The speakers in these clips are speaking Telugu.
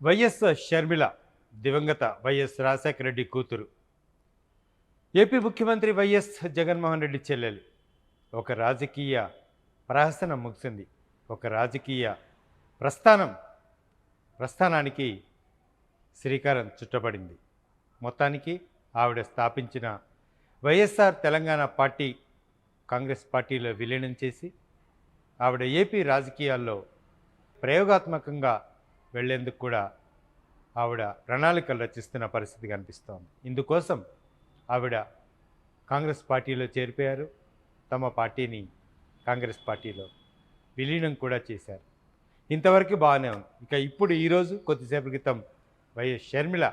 వైఎస్ షర్మిల దివంగత వైఎస్ రాజశేఖర రెడ్డి కూతురు. ఏపీ ముఖ్యమంత్రి వైఎస్ జగన్మోహన్ రెడ్డి చెల్లెలు. ఒక రాజకీయ ప్రహసనం ముగిసింది. ఒక రాజకీయ ప్రస్థానం ప్రస్థానానికి శ్రీకారం చుట్టబడింది. మొత్తానికి ఆవిడ స్థాపించిన వైఎస్ఆర్ తెలంగాణ పార్టీ కాంగ్రెస్ పార్టీలో విలీనం చేసి ఆవిడ ఏపీ రాజకీయాల్లో ప్రయోగాత్మకంగా వెళ్ళేందుకు కూడా ఆవిడ ప్రణాళికలు రచిస్తున్న పరిస్థితి కనిపిస్తోంది. ఇందుకోసం ఆవిడ కాంగ్రెస్ పార్టీలో చేరిపోయారు. తమ పార్టీని కాంగ్రెస్ పార్టీలో విలీనం కూడా చేశారు. ఇంతవరకు బాగానే ఉంది. ఇక ఇప్పుడు ఈరోజు కొద్దిసేపు క్రితం వైఎస్ షర్మిల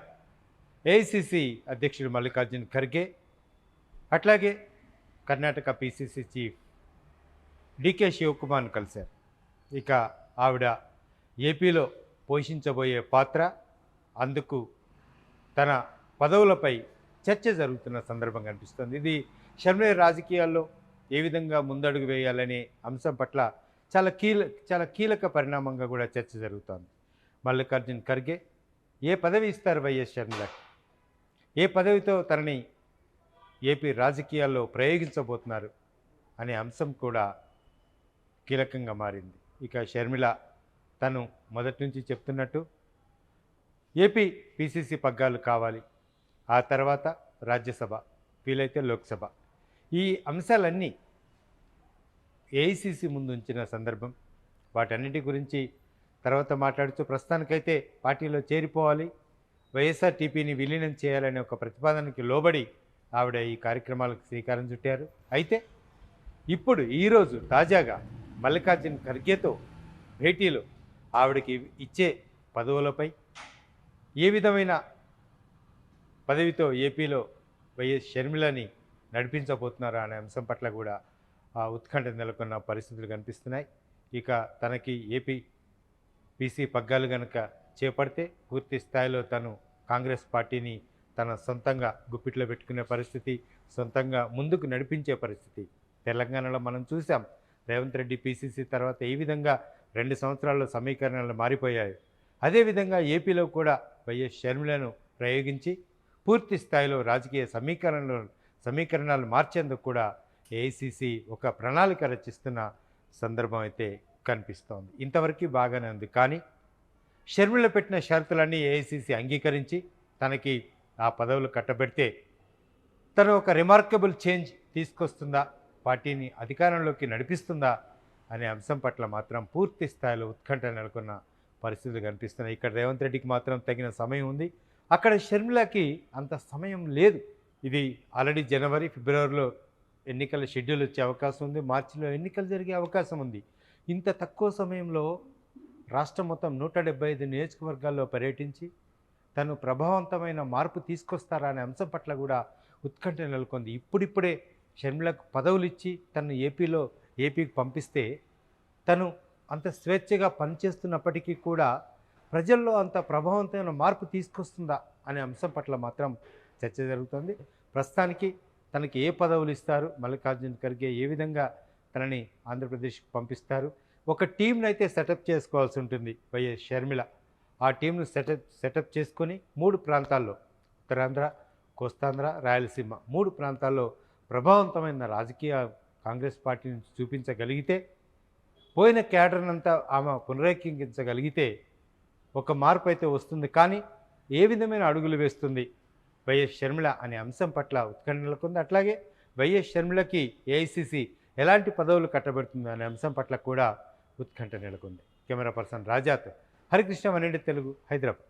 ఏఐసిసి అధ్యక్షుడు మల్లికార్జున్ ఖర్గే అట్లాగే కర్ణాటక పిసిసి చీఫ్ డికే శివకుమార్ను కలిశారు. ఇక ఆవిడ ఏపీలో పోషించబోయే పాత్ర అందుకు తన పదవులపై చర్చ జరుగుతున్న సందర్భం కనిపిస్తుంది ఇది షర్మిల రాజకీయాల్లో ఏ విధంగా ముందడుగు వేయాలనే అంశం పట్ల చాలా కీల చాలా కీలక పరిణామంగా కూడా చర్చ జరుగుతోంది. మల్లికార్జున్ ఖర్గే ఏ పదవి ఇస్తారు వైఎస్ షర్మిలకి ఏ పదవితో తనని ఏపీ రాజకీయాల్లో ప్రయోగించబోతున్నారు అనే అంశం కూడా కీలకంగా మారింది. ఇక షర్మిల తను మొదటి నుంచి చెప్తున్నట్టు ఏపీ పిసిసి పగ్గాలు కావాలి. ఆ తర్వాత రాజ్యసభ వీలైతే లోక్సభ. ఈ అంశాలన్నీ ఏఐసిసి ముందు ఉంచిన సందర్భం. వాటన్నిటి గురించి తర్వాత మాట్లాడుతూ ప్రస్తుతానికైతే పార్టీలో చేరిపోవాలి. వైఎస్ఆర్ టీపీని విలీనం చేయాలనే ఒక ప్రతిపాదనకి లోబడి ఆవిడ ఈ కార్యక్రమాలకు శ్రీకారం చుట్టారు. అయితే ఇప్పుడు ఈరోజు తాజాగా మల్లికార్జున్ ఖర్గేతో భేటీలో ఆవిడకి ఇచ్చే పదవులపై ఏ విధమైన పదవితో ఏపీలో వైఎస్ షర్మిలని నడిపించబోతున్నారా అనే అంశం పట్ల కూడా ఆ ఉత్కంఠ నెలకొన్న పరిస్థితులు కనిపిస్తున్నాయి. ఇక తనకి ఏపీ పీసీ పగ్గాలు కనుక చేపడితే పూర్తి స్థాయిలో తను కాంగ్రెస్ పార్టీని తన సొంతంగా గుప్పిట్లో పెట్టుకునే పరిస్థితి సొంతంగా ముందుకు నడిపించే పరిస్థితి తెలంగాణలో మనం చూసాం. రేవంత్ రెడ్డి పీసీసీ తర్వాత ఏ విధంగా రెండు సంవత్సరాల్లో సమీకరణలు మారిపోయాయి. అదేవిధంగా ఏపీలో కూడా వైఎస్ షర్మిలను ప్రయోగించి పూర్తి స్థాయిలో రాజకీయ సమీకరణలు సమీకరణాలు మార్చేందుకు కూడా ఏఐసిసి ఒక ప్రణాళిక రచిస్తున్న సందర్భం అయితే కనిపిస్తోంది. ఇంతవరకు బాగానే ఉంది. కానీ షర్మిల పెట్టిన షరతులన్నీ ఏఐసిసి అంగీకరించి తనకి ఆ పదవులు కట్టబెడితే తను ఒక రిమార్కబుల్ చేంజ్ తీసుకొస్తుందా? పార్టీని అధికారంలోకి నడిపిస్తుందా? అనే అంశం పట్ల మాత్రం పూర్తి స్థాయిలో ఉత్కంఠ నెలకొన్న పరిస్థితులు కనిపిస్తున్నాయి. ఇక్కడ రేవంత్ రెడ్డికి మాత్రం తగిన సమయం ఉంది. అక్కడ షర్మిలకి అంత సమయం లేదు. ఇది ఆల్రెడీ జనవరి ఫిబ్రవరిలో ఎన్నికల షెడ్యూల్ వచ్చే అవకాశం ఉంది. మార్చిలో ఎన్నికలు జరిగే అవకాశం ఉంది. ఇంత తక్కువ సమయంలో రాష్ట్రం మొత్తం నూట డెబ్బై ఐదు నియోజకవర్గాల్లో పర్యటించి తను ప్రభావవంతమైన మార్పు తీసుకొస్తారా అనే అంశం పట్ల కూడా ఉత్కంఠ నెలకొంది. ఇప్పుడిప్పుడే షర్మిలకు పదవులు ఇచ్చి తను ఏపీలో ఏపీకి పంపిస్తే తను అంత స్వేచ్ఛగా పనిచేస్తున్నప్పటికీ కూడా ప్రజల్లో అంత ప్రభావవంతమైన మార్పు తీసుకొస్తుందా అనే అంశం పట్ల మాత్రం చర్చ జరుగుతుంది. ప్రస్తుతానికి తనకి ఏ పదవులు ఇస్తారు మల్లికార్జున ఖర్గే ఏ విధంగా తనని ఆంధ్రప్రదేశ్కి పంపిస్తారు ఒక టీంను అయితే సెటప్ చేసుకోవాల్సి ఉంటుంది వైఎస్ షర్మిల. ఆ టీంను సెటప్ సెటప్ చేసుకొని మూడు ప్రాంతాల్లో ఉత్తరాంధ్ర కోస్తాంధ్ర రాయలసీమ మూడు ప్రాంతాల్లో ప్రభావవంతమైన రాజకీయ కాంగ్రెస్ పార్టీని చూపించగలిగితే పోయిన క్యాడర్నంతా ఆమె పునరేకించగలిగితే ఒక మార్పు అయితే వస్తుంది. కానీ ఏ విధమైన అడుగులు వేస్తుంది వైఎస్ షర్మిల అనే అంశం పట్ల ఉత్కంఠ నెలకొంది అట్లాగే వైఎస్ షర్మిలకి ఏఐసిసి ఎలాంటి పదవులు కట్టబెడుతుంది అనే అంశం పట్ల కూడా ఉత్కంఠ నెలకొంది. కెమెరా పర్సన్ రాజాత్ హరికృష్ణ వనండి తెలుగు హైదరాబాద్.